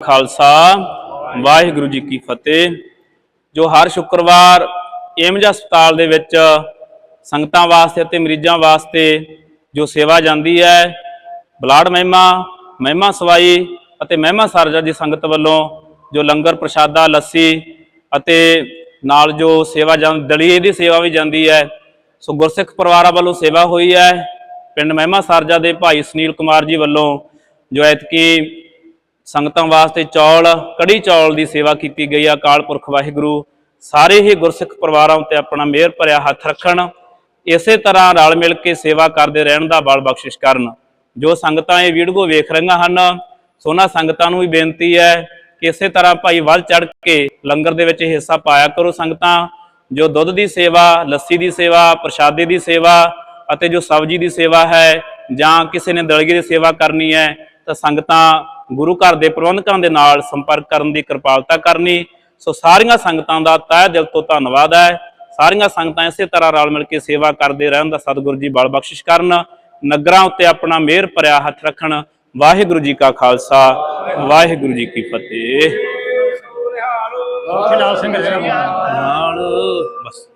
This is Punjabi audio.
ਖਾਲਸਾ, ਵਾਹਿਗੁਰੂ ਜੀ ਕੀ ਫਤਿਹ। ਜੋ ਹਰ ਸ਼ੁੱਕਰਵਾਰ ਏਮਜ ਹਸਪਤਾਲ ਦੇ ਵਿੱਚ ਸੰਗਤਾਂ ਵਾਸਤੇ ਅਤੇ ਮਰੀਜ਼ਾਂ ਵਾਸਤੇ ਜੋ ਸੇਵਾ ਜਾਂਦੀ ਹੈ, ਬਲਾਡ ਮਹਿਮਾ ਮਹਿਮਾ ਸਵਾਈ ਅਤੇ ਮਹਿਮਾ ਸਰਜਾ ਦੀ ਸੰਗਤ ਵੱਲੋਂ ਜੋ ਲੰਗਰ ਪ੍ਰਸ਼ਾਦਾ, ਲੱਸੀ ਅਤੇ ਨਾਲ ਜੋ ਸੇਵਾ ਜਾਂ ਦਲੀਏ ਦੀ ਸੇਵਾ ਵੀ ਜਾਂਦੀ ਹੈ, ਸੋ ਗੁਰਸਿੱਖ ਪਰਿਵਾਰਾਂ ਵੱਲੋਂ ਸੇਵਾ ਹੋਈ ਹੈ। ਪਿੰਡ ਮਹਿਮਾ ਸਰਜਾ ਦੇ ਭਾਈ ਸੁਨੀਲ ਕੁਮਾਰ ਜੀ ਵੱਲੋਂ ਜੋ ਐਤਕੀ ਸੰਗਤਾਂ ਵਾਸਤੇ ਚੌਲ, ਕੜੀ ਚੌਲ ਦੀ ਸੇਵਾ ਕੀਤੀ ਗਈ ਆ ਅਕਾਲ ਪੁਰਖ ਵਾਹਿਗੁਰੂ। ਸਾਰੇ ਹੀ ਗੁਰਸਿੱਖ ਪਰਿਵਾਰਾਂ ਉੱਤੇ ਆਪਣਾ ਮਿਹਰ ਭਰਿਆ ਹੱਥ ਰੱਖਣ। ਇਸੇ ਤਰ੍ਹਾਂ ਰਲ ਮਿਲ ਕੇ ਸੇਵਾ ਕਰਦੇ ਰਹਿਣ ਦਾ ਬਲ ਬਖਸ਼ਿਸ਼ ਕਰਨ। ਜੋ ਸੰਗਤਾਂ ਇਹ ਵੀਡੀਓ ਵੇਖ ਰਹੀਆਂ ਹਨ ਸੋਨਾ ਸੰਗਤਾਂ ਨੂੰ ਵੀ ਬੇਨਤੀ ਹੈ ਕਿ ਇਸੇ ਤਰ੍ਹਾਂ ਭਾਈ ਵੱਲ ਚੜ ਕੇ ਲੰਗਰ ਦੇ ਵਿੱਚ ਹਿੱਸਾ ਪਾਇਆ ਕਰੋ ਸੰਗਤਾਂ। ਜੋ ਦੁੱਧ ਦੀ ਸੇਵਾ, ਲੱਸੀ ਦੀ ਸੇਵਾ, ਪ੍ਰਸ਼ਾਦੇ ਦੀ ਸੇਵਾ ਅਤੇ ਜੋ ਸਬਜ਼ੀ ਦੀ ਸੇਵਾ ਹੈ ਜਾਂ ਕਿਸੇ ਨੇ ਦਲਗੀ ਦੀ ਸੇਵਾ ਕਰਨੀ ਹੈ ਤਾਂ ਸੰਗਤਾਂ ਗੁਰੂ ਘਰ ਦੇ ਪ੍ਰਬੰਧਕਾਂ ਦੇ ਨਾਲ ਸੰਪਰਕ ਕਰਨ ਦੀ ਕਿਰਪਾਲਤਾ ਕਰਨੀ ਸੋ ਸਾਰੀਆਂ ਸੰਗਤਾਂ ਦਾ ਤਹਿ ਦਿਲ ਤੋਂ ਧੰਨਵਾਦ ਹੈ। ਸਾਰੀਆਂ ਸੰਗਤਾਂ ਇਸੇ ਤਰ੍ਹਾਂ ਰਲ ਮਿਲ ਕੇ ਸੇਵਾ ਕਰਦੇ ਰਹਿਣ ਦਾ ਸਤਿਗੁਰੂ ਜੀ ਬਲ ਬਖਸ਼ਿਸ਼ ਕਰਨ ਨਗਰਾਂ ਉੱਤੇ ਆਪਣਾ ਮਿਹਰ ਭਰਿਆ ਹੱਥ ਰੱਖਣ। ਵਾਹਿਗੁਰੂ ਜੀ ਕਾ ਖਾਲਸਾ ਵਾਹਿਗੁਰੂ ਜੀ ਕੀ ਫਤਿਹ। ਨਾਲ ਬਸ।